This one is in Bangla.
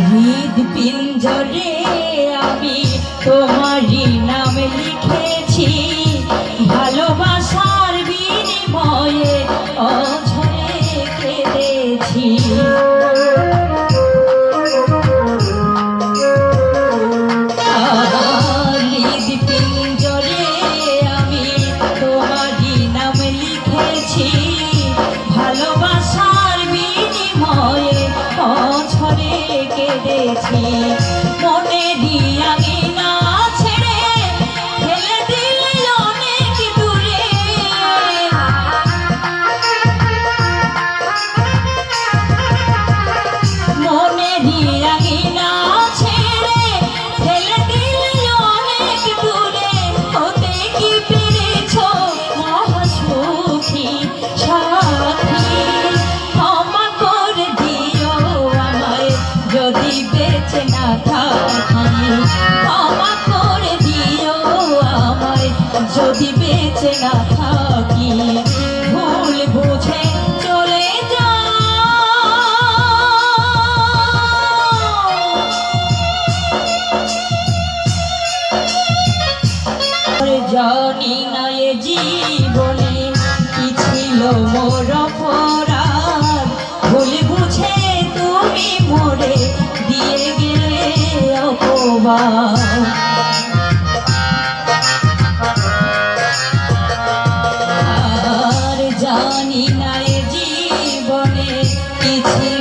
শহীদ পিঞ্জরে আমি তোমার Oh. জানি না এ জীবনে কি ছিল মোর অপরাধ? বুঝে তুমি মোরে দিয়ে গেলে অপবাদ। জানি না এ জীবনে কি ছিল